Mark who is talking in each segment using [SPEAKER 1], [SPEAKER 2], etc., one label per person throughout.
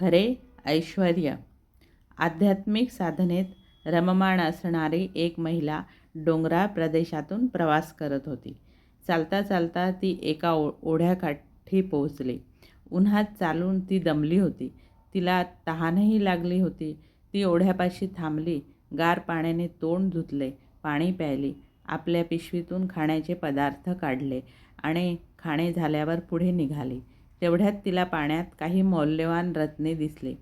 [SPEAKER 1] खरे ऐश्वर आध्यात्मिक साधनेत रममाण असणारी एक महिला डोंगराळ प्रदेशातून प्रवास करत होती. चालता चालता ती एका ओ ओढ्याकाठी पोहोचली. उन्हात चालून ती दमली होती. तिला तहानही लागली होती. ती ओढ्यापाशी थांबली. गार पाण्याने तोंड धुतले. पाणी प्यायली. आपल्या पिशवीतून खाण्याचे पदार्थ काढले आणि खाणे झाल्यावर पुढे निघाली. तेवढ्यात तिला पाण्यात काही मौल्यवान रत्ने दिसले.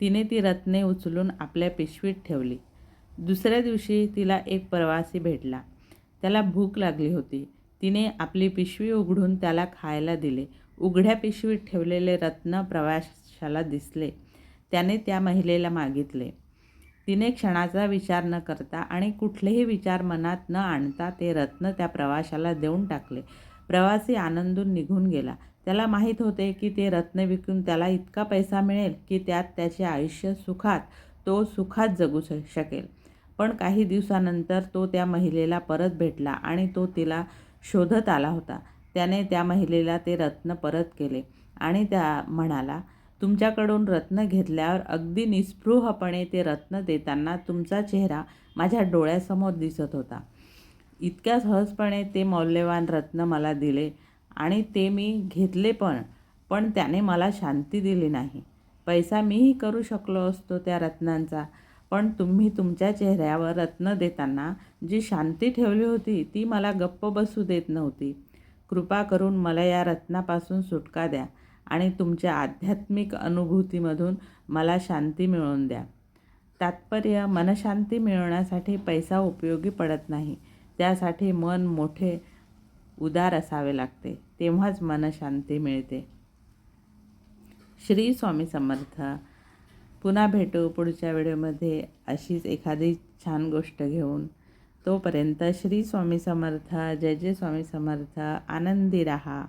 [SPEAKER 1] तिने ती रत्ने उचलून आपल्या पिशवीत ठेवली. दुसऱ्या दिवशी तिला एक प्रवासी भेटला. त्याला भूक लागली होती. तिने आपली पिशवी उघडून त्याला खायला दिले. उघड्या पिशवीत ठेवलेले रत्न प्रवाशाला दिसले. त्याने त्या महिलेला मागितले. तिने क्षणाचा विचार न करता आणि कुठलेही विचार मनात न आणता ते रत्न त्या प्रवाशाला देऊन टाकले. प्रवासी आनंदून निघून गेला. त्याला माहीत होते की ते रत्न विकून त्याला इतका पैसा मिळेल की त्यात त्याचे आयुष्य सुखात तो सुखात जगू श शकेल. पण काही दिवसानंतर तो त्या महिलेला परत भेटला आणि तो तिला शोधत आला होता. त्याने त्या महिलेला ते रत्न परत केले आणि त्या म्हणाला तुमच्याकडून रत्न घेतल्यावर अगदी निस्पृहपणे ते रत्न देताना तुमचा चेहरा माझ्या डोळ्यासमोर दिसत होता. इतक्या सहजपणे ते मौल्यवान रत्न मला दिले आणि ते मी घेतले पण पण त्याने मला शांती दिली नाही. पैसा मीही करू शकलो असतो त्या रत्नांचा पण तुम्ही तुमच्या चेहऱ्यावर रत्न देताना जी शांती ठेवली होती ती मला गप्प बसू देत नव्हती. कृपा करून मला या रत्नापासून सुटका द्या आणि तुमच्या आध्यात्मिक अनुभूतीमधून मला शांती मिळवून द्या. तात्पर्य मनशांती मिळवण्यासाठी पैसा उपयोगी पडत नाही. त्यासाठी मन मोठे उदार असावे लागते. तेव्हाच मनशांती मिळते. श्री स्वामी समर्थ. पुन्हा भेटू पुढच्या व्हिडिओमध्ये अशीच एखादी छान गोष्ट घेऊन. तोपर्यंत श्री स्वामी समर्थ जय जय स्वामी समर्थ आनंदी रहा.